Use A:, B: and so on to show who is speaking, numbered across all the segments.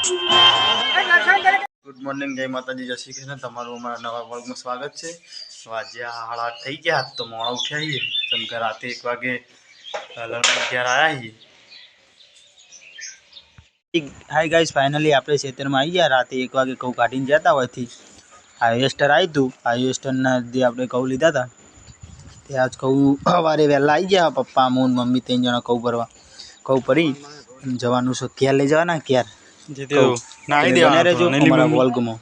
A: Good morning જય માતાજી, જય શ્રી કૃષ્ણ. તમારું અમારા નવા વર્ગમાં સ્વાગત છે. તો આજે આ થઈ ગયા, તો મોડા ઉઠ્યા છીએ. જેમ કે રાતે એક વાગે લગ્ન અગિયાર આવ્યા છીએ.
B: હાય ગાઈઝ ફાઇનલી આપણે ખેતરમાં આવી ગયા. રાતે એક વાગે ઘઉં કાઢીને જતા હોયથી હાઈવેસ્ટર આવ્યું હતું હાઈવેસ્ટરના જે આપણે ઘઉં લીધા હતા તે આજ ઘઉં સવારે વહેલા આવી ગયા. પપ્પા હું મમ્મી ત્રણ જણા ઘઉં ભરવા, ઘઉં ભરી, જવાનું છે ક્યાં લઈ જવાના ક્યાર
A: જે
B: કહું.
A: નાહી
B: તમે રહેજો અમારા વર્ગમાં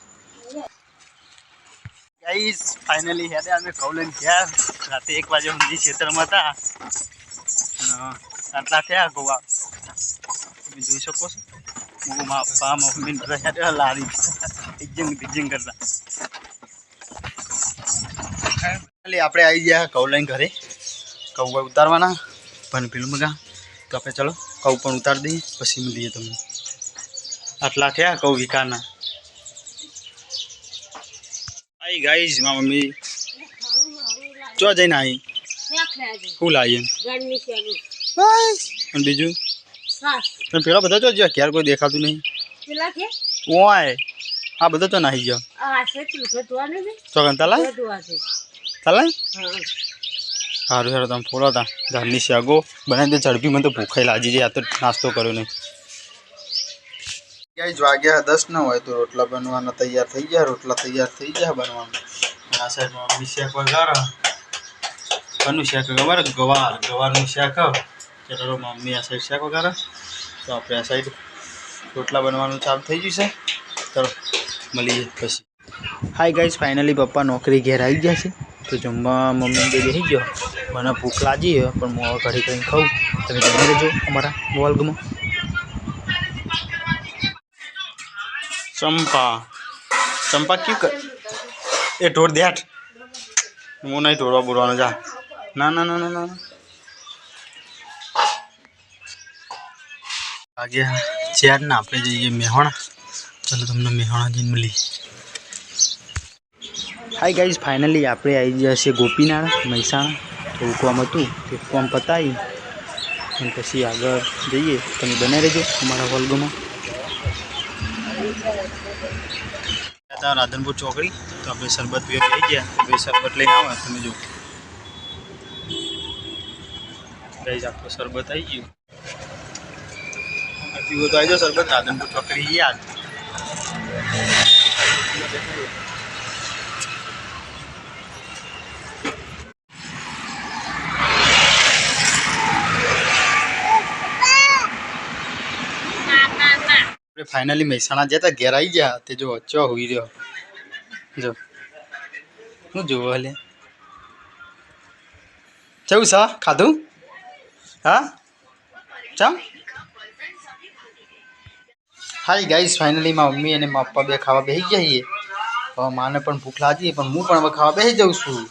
B: ગાઈસ ફાઇનલી હેડે અમે ઘઉં ગયા. રાતે એક વાગે સુધી ખેતરમાં હતા. આટલા થયા ઘઉં તમે જોઈ શકો છો. હું મારા પપ્પા મમ્મી બધા હેડે લારી. ડિજિંગ ડિજિંગ કરતા. આપણે આવી ગયા લઈને ઘરે. કૌ ઉતારવાના. પણ ફિલ્મ મગા. તો આપણે ચલો કૌ પણ ઉતારી દઈએ પછી મળીએ તમને. આટલા થયા કહું વિકાના આઈ ગાઈઝ મા મમ્મી ચો જઈને આવી શું લાવી
C: ગરમી છે એનું.
B: બસ અને બીજું
C: શ્વાસ.
B: પણ પેલા બધા ચો જ્યાં ક્યારે કોઈ દેખાતું નહીં
C: પેલા કે
B: ઓય આ બધા ચો નાહી ગયો
C: આ છે ચૂલો ધોવાનું છે
B: ચોકન તલા
C: તે ધોવા છે
B: તલા
C: હા.
B: સારું સારું તમે ફોડો તા ઘરની શાગો બનાવી દે ઝડપી મને તો ભૂખાઈ લાગી છે આ તો નાસ્તો કર્યો નહીં ક્યાંય વાગ્યા દસ ન હોય તો રોટલા બનવાના તૈયાર થઈ ગયા, રોટલા તૈયાર થઈ ગયા બનવાના. આ સાઈડમાં મમ્મી શેક વગાડો કનું શેક ખબર ગવાર? ગવારનું શેક ચલો મમ્મી આ સાઈડ શેક વગાડે તો આપણે આ સાઈડ રોટલા બનવાનું ચાલુ થઈ ગયું છે. ચલો, મળીએ પછી. હાય ગાઈઝ ફાઇનલી પપ્પા નોકરી ઘેર આવી ગયા છે. તો જમવા મમ્મી બે બેસી ગયો. મને ભૂખ લાગી પણ હું ઘડી કરીને ખાઉં. તમે જમી લેજો અમારા વર્ગમાં ચંપા ચંપા ક્યુ કર એ ઢોર દેટ હું નહીં ઢોરવા બોલવાનો જા ના ના ના ના ના વાગ્યા ચાર ના આપણે જઈએ મેહોણા ચાલો તમને મેહોણા જઈને મળી હાય ગાઈઝ ફાઇનલી આપણે આવી ગયા છીએ ગોપીનાળા મહેસાણા થોડું કામ હતું તે કામ પતાવી અને પછી આગળ જઈએ તમે બને રહેજો અમારા વર્ગમાં હતા રાધનપુર ચોકડી. તો આપણે શરબત પીવા થઈ ગયા. ભાઈ શરબત લઈને આવે. તમે જો ગાઈઝ શરબત આવી ગયું. પીવો તો આવી જાઓ શરબત. રાધનપુર ચોકડી યાદ. ફાઇનલી મહેસાણા જતા ઘેર આવી ગયા. તે જો વચ્ચો હોઈ રહ્યો. જો. હું જોવો હલે કેવું સા ખાધું? હા? ચમ? હાઈ ગાઈસ ફાઇનલી મારા મમ્મી અને મારા પપ્પા બે ખાવા બેસી જઈએ હવે માને પણ ભૂખ લાગી, પણ હું પણ હવે ખાવા બેસી જાઉં છું.